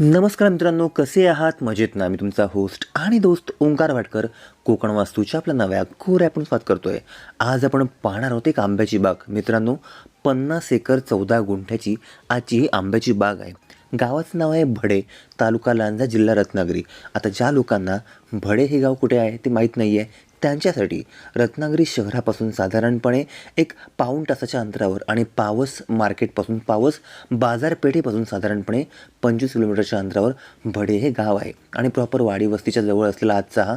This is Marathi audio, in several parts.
नमस्कार मित्रांनो कसे आहात? मजेत ना? मी तुमचा होस्ट आणि दोस्त ओंकार वाटकर कोकण वास्तूच्या आपल्या नव्या कोर आपण करतो करतोय. आज आपण पाहणार आहोत एक आंब्याची बाग. मित्रांनो पन्नास एकर चौदा गुंठ्याची आजची ही आंब्याची बाग आहे. गावाचं नाव आहे भडे तालुका लांजा जिल्हा रत्नागिरी. आता ज्या लोकांना भडे हे गाव कुठे आहे ते माहीत नाही आहे त्यांच्यासाठी रत्नागिरी शहरापासून साधारणपणे एक पाऊण तासाच्या अंतरावर आणि पावस मार्केटपासून पावस बाजारपेठेपासून साधारणपणे पंचवीस किलोमीटरच्या अंतरावर भडे हे गाव आहे. आणि प्रॉपर वाडी वस्तीच्या जवळ असलेला आजचा हा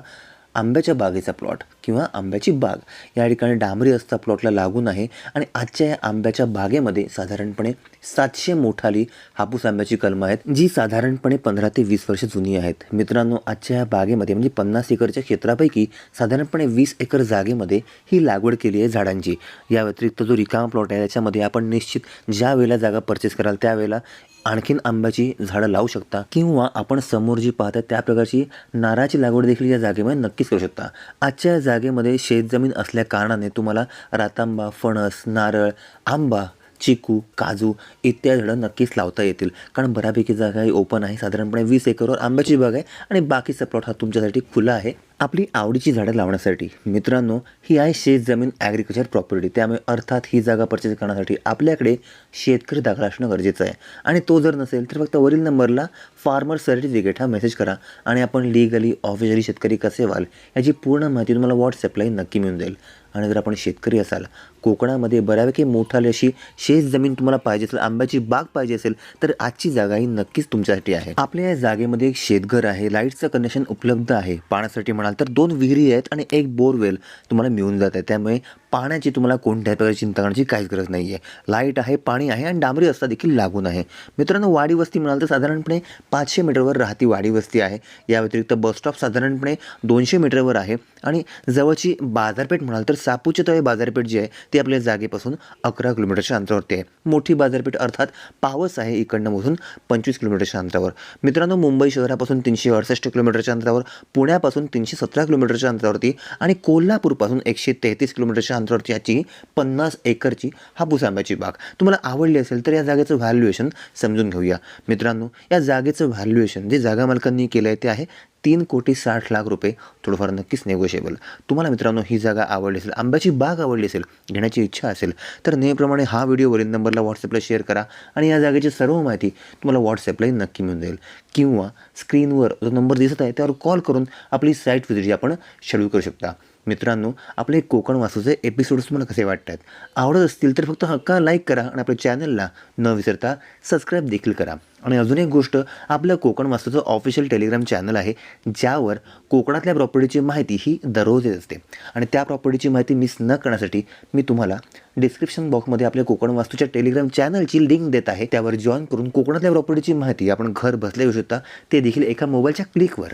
आंब्याच्या बागेचा प्लॉट किंवा आंब्याची बाग. या ठिकाणी डांबरी रस्ता प्लॉटला लागून आहे आणि आजच्या या आंब्याच्या बागेमध्ये साधारणपणे सातशे मोठाली हापूस आंब्याची कलमं आहेत जी साधारणपणे पंधरा ते वीस वर्ष जुनी आहेत. मित्रांनो आजच्या या बागेमध्ये म्हणजे पन्नास एकरच्या क्षेत्रापैकी साधारणपणे वीस एकर जागेमध्ये ही लागवड केली आहे झाडांची. या व्यतिरिक्त जो रिकामा प्लॉट आहे त्याच्यामध्ये आपण निश्चित ज्या वेळेला जागा परचेस कराल त्यावेळेला आणखीन आंब्याची झाडं लावू शकता किंवा आपण समोर जी पाहता त्या प्रकारची नारळाची लागवड देखील या जागेमध्ये नक्कीच करू शकता. आजच्या या जागेमध्ये शेतजमीन असल्याकारणाने तुम्हाला रातांबा फणस नारळ आंबा चिकू काजू इत्यादी झाडं नक्कीच लावता येतील. कारण बऱ्यापैकी जागा ही ओपन आहे. साधारणपणे वीस एकरवर आंब्याची बाग आहे आणि बाकीचा प्लॉट हा तुमच्यासाठी खुला आहे. आपली आवडीची झाडं लावण्यासाठी. मित्रांनो ही आहे शेत जमीन ॲग्रिकल्चर प्रॉपर्टी त्यामुळे अर्थात ही जागा परचेस करण्यासाठी आपल्याकडे शेतकरी दाखला असणं गरजेचं आहे. आणि तो जर नसेल तर फक्त वरील नंबरला फार्मर सर्टिफिकेट हा मेसेज करा आणि आपण लिगली ऑफिशियली शेतकरी कसे व्हाल याची पूर्ण माहिती तुम्हाला व्हॉट्सॲपलाही नक्की मिळून जाईल. आणि जर आपण शेतकरी असाल कोकणामध्ये बऱ्यापैकी मोठाली अशी शेत जमीन तुम्हाला पाहिजे असेल आंब्याची बाग पाहिजे असेल तर आजची जागा ही नक्कीच तुमच्यासाठी आहे. आपल्या या जागेमध्ये एक शेतघर आहे लाईटचं कनेक्शन उपलब्ध आहे. पाण्यासाठी म्हणा तर दोन विहिरी आहेत आणि एक बोरवेल तुम्हाला मिळून जात आहे. त्यामुळे पाण्याची तुम्हाला कोणत्याही प्रकारची चिंता करण्याची काहीच गरज नाही आहे लाइट आहे पाणी आहे आणि डांबरी रस्ता देखील लागून आहे. मित्रांनो वाडी वस्ती म्हणाल तर साधारणपणे पाचशे मीटरवर राहती वाडी वस्ती आहे. या व्यतिरिक्त बस स्टॉप साधारणपणे दोनशे मीटरवर आहे. आणि जवळची बाजारपेठ म्हणाल तर सापूची तळे बाजारपेठ जी आहे ती आपल्या जागेपासून अकरा किलोमीटरच्या अंतरावरती आहे. मोठी बाजारपेठ अर्थात पावस आहे इकडनं मोजून पंचवीस किलोमीटरच्या अंतरावर. मित्रांनो मुंबई शहरापासून तीनशे अडसष्ट किलोमीटरच्या अंतरावर पुण्यापासून तीनशे सतरा किलोमीटरच्या अंतरावरती आणि कोल्हापूरपासून एकशे तेहतीस किलोमीटरच्या अंतरावरती याची पन्नास एकरची हापूस आंब्याची बाग. तुम्हाला आवडली असेल तर या जागेचं व्हॅल्युएशन समजून घेऊया. मित्रांनो या जागेचं व्हॅल्युएशन जे जागा मालकांनी केलं आहे ते आहे तीन कोटी साठ लाख रुपये. थोडंफार नक्कीच नेगोशिएबल तुम्हाला मित्रांनो ही जागा आवडली असेल आंब्याची बाग आवडली असेल घेण्याची इच्छा असेल तर नेहमीप्रमाणे हा व्हिडिओ वरील नंबरला व्हॉट्सअपला शेअर करा आणि या जागेची सर्व माहिती तुम्हाला व्हॉट्सअपलाही नक्की मिळून जाईल. किंवा स्क्रीनवर जो नंबर दिसत आहे त्यावर कॉल करून आपली साईट व्हिजिट आपण शेड्यूल करू शकता. मित्रांनो आपले कोकण वासूचे एपिसोड्स तुम्हाला कसे वाटतात? आवडत असतील तर फक्त हक्का लाईक करा आणि आपल्या चॅनलला न विसरता सबस्क्राईब देखील करा. आणि अजून एक गोष्ट आपलं कोकण वास्तूचं ऑफिशियल टेलिग्राम चॅनल आहे ज्यावर कोकणातल्या प्रॉपर्टीची माहिती ही दररोज येत असते. आणि त्या प्रॉपर्टीची माहिती मिस न करण्यासाठी मी तुम्हाला डिस्क्रिप्शन बॉक्समध्ये आपल्या कोकण वास्तूच्या टेलिग्राम चॅनलची लिंक देत आहे. त्यावर जॉईन करून कोकणातल्या प्रॉपर्टीची माहिती आपण घर बसल्या येऊ शकता. ते देखील एका मोबाईलच्या क्लिकवर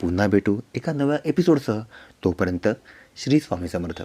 पुन्हा भेटू एका नव्या एपिसोडसह तोपर्यंत श्री स्वामी समर्थ.